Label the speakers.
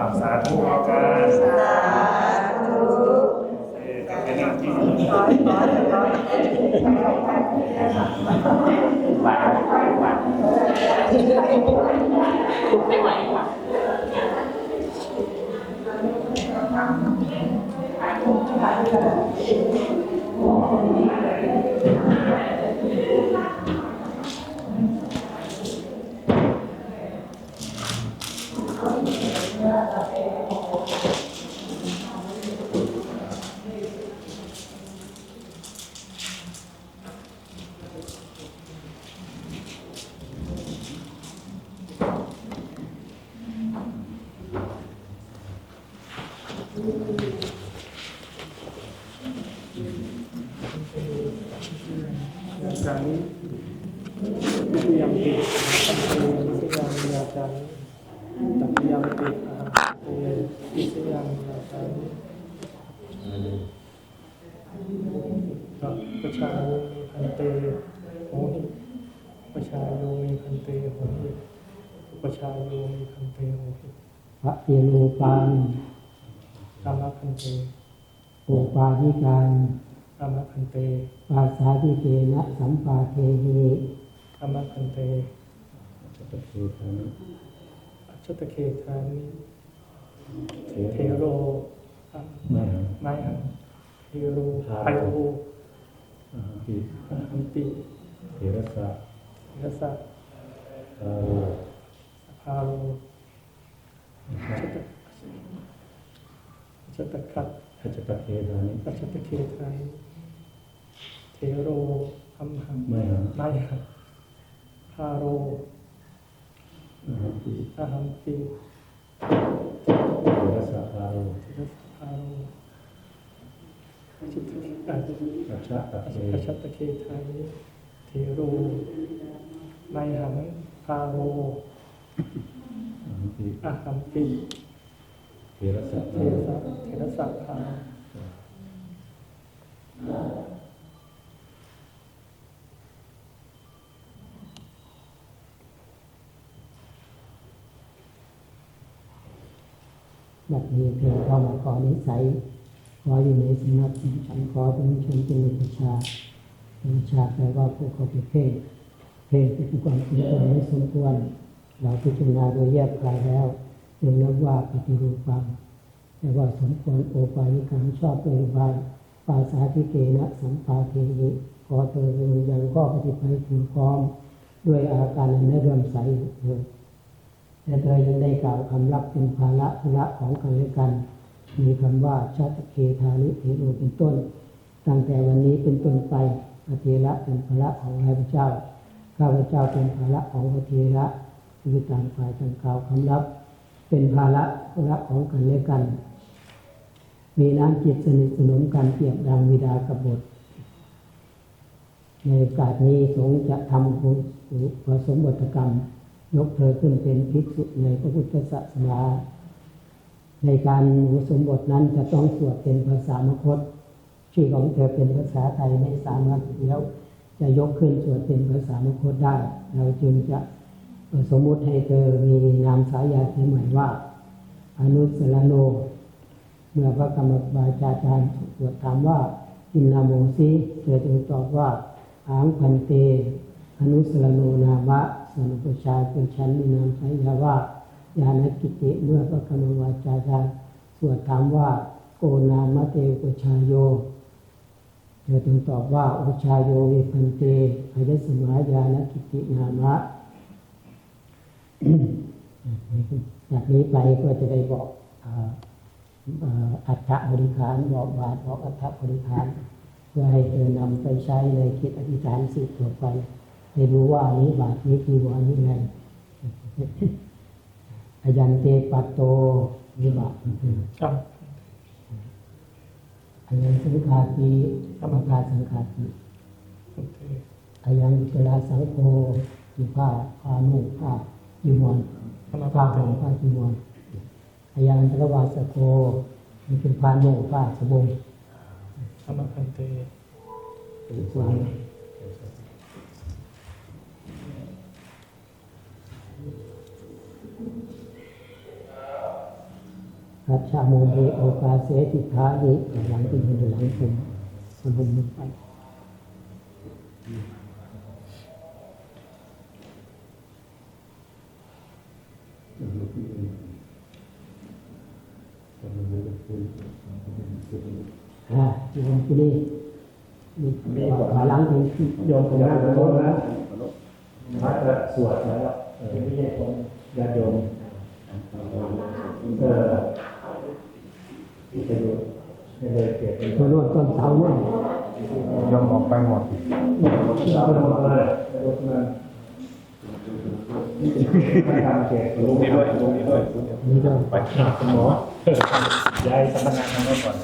Speaker 1: อ้าวสาธุกัน
Speaker 2: สาธุ
Speaker 1: เอ่อทำเป็นหน้าที่
Speaker 2: ขอให้ขอให้ขอ
Speaker 1: อาจารย์ที่ยังติดตั้งแต่ที่ยังอาจารย์ตัดยังติดอ่าเอ่อที่ยังอาจารย์ครับประชาโยมีพันเตโหหิประชาโยมีพันเตโหหิประชาโยมีพันเตโหหิ
Speaker 3: พระเยโลปาน
Speaker 1: พันเต
Speaker 3: โอปาทิการ
Speaker 1: ธรรมพันเต
Speaker 3: ปาสาธิเกนะสัมปาเทหิ
Speaker 1: ธรรมพันเต
Speaker 3: จะตะเคทานิ
Speaker 1: อัจฉตเคทานิ
Speaker 3: เท
Speaker 1: เทโรอะ
Speaker 3: ไม่
Speaker 1: ไม่ครับเทโรไพโร
Speaker 3: ปิ
Speaker 1: อันติ
Speaker 3: เทระสะ
Speaker 1: ยสะ
Speaker 3: ตาโร
Speaker 1: สภาโรอั จฉตคัด
Speaker 3: ขจตะเคทานิ
Speaker 1: อัจฉตเคทานิเทโรอัมหัง
Speaker 3: ไม่หา
Speaker 1: ไม่ครับพาโร
Speaker 3: อาหารปิ
Speaker 1: อาหัมติ
Speaker 3: เทระสะตาโร
Speaker 1: เทรสภาโรอัจฉตคัด
Speaker 3: อัจฉตะเค
Speaker 1: อัจฉตเคทานิเทโรไมหังพาโร
Speaker 3: อาหารปิ
Speaker 1: อาหัมติ
Speaker 3: เทระสะ
Speaker 1: เท
Speaker 3: ตาโร
Speaker 1: ระเทระสัพพา
Speaker 3: บัดนี้เธอเข้ามาขอนิสัยขออยู่ในสำนักฉันขอเป็นชนเป็นอุปชาย์อุปชาแปลว่าผู้เขาไปเพ่งเพ่งเป็นความสมควรไม่สมควรเราพิจารณาโดยแยกคายแล้ว จึงนับว่าปฏิรูปปังแต่ว่าสมควรโอปายิการชอบโดยบายปาสาธิเกนะสัมปาเทหิขอเธอจงยังก็ปฏิบัติถึงพร้อม ด้วยอาการอันไม่เรื่อมใสเถิดแต่เธอยังได้กล่าวคำรับเป็นภาระภาระของกันและกัน มีคำว่าชาติเคทานิเทโรเป็นต้น ตั้งแต่วันนี้เป็นต้นไปพระเทระเป็นภาระของพระเจ้าข้าพเจ้าเป็นภาระของพระเทระคือต่างฝ่ายต่างกล่าวคำรับ เป็นภาระภาระของกันและกัน มีน้ำจิตสนิทสนมกันเปรียบดังวิดากับบุตรในโอกาสนี้สงฆ์จะทำบุญผสมบทกรรม ยกเธอขึ้นเป็นภิกษุในพระพุทธศาสนาในการอุปสมบทนั้นจะต้องสวดเป็นภาษามคต ชื่อของเธอเป็นภาษาไทยไม่สามารถเดียวจะยกขึ้นสวดเป็นภาษามคตได้ เราจึงจะ สมมุติให้เธอมีนามสายาที่หมายว่า อนุสรโน เมื่อพระกรรมบาจาจารย์สวดถามว่าอินนาโมสีเธอจึงตอบว่าอางพันเต อนุสรโนนามะสนุปชาเป็นชั้นมีนามสายาว่าญาณกิติเมื่อพระกรรมวาจาจารย์สวดถามว่า โกนามะเตอุปชายโยเธอจึงตอบว่าอุปชายโยวิพันเตอายสมายาณกิตินามะ จากนี้ไปก็จะได้บอกอัฐบริขารบอกบาทบอกอัฐบริขารเพื่อให้เธอนำไปใช้ในคิดอธิษฐานสืบต่อไป ให้รู้ว่าอันนี้บาทนี้คือวันนี้ไงอายันเตปัตโตวิบาท
Speaker 1: ครับ
Speaker 3: อายันสังฆาติธรรมกาสังฆาติ
Speaker 1: โอา
Speaker 3: ยันเวลาสังโฆคือผ้าผ้านุ่งผ้า จีวร
Speaker 1: ธรรม
Speaker 3: ผ้า
Speaker 1: พันเต
Speaker 3: ห่มผ้าจีวรอายันตระวาสโกนี่เป็นผ้านุ่งผ้าสบง
Speaker 1: ธรรมพันเต
Speaker 3: ส่วน
Speaker 1: ธ
Speaker 3: คัจฉาโมเฮโอกาเสติทานิหลังเป็นหลังผมมันผมลงไป อ่า โยมที่นี่นี่ขาหลังเป็นโยมของเราโยมน
Speaker 4: พัดจะสวดแล้วไม่ใช่ของญาติโยมเออที่จะดูไม่เลยเก็บ
Speaker 3: ตัวนวดต้นเสาเนี่ย
Speaker 4: ยอมออกไปหมดเราไปหมดเลยรถมาไม่ทำเก็บลุงนี่ด้วยลุงนี่ด้วยไปหาคุณหมอยายสำนักงานทำไว้ก่อน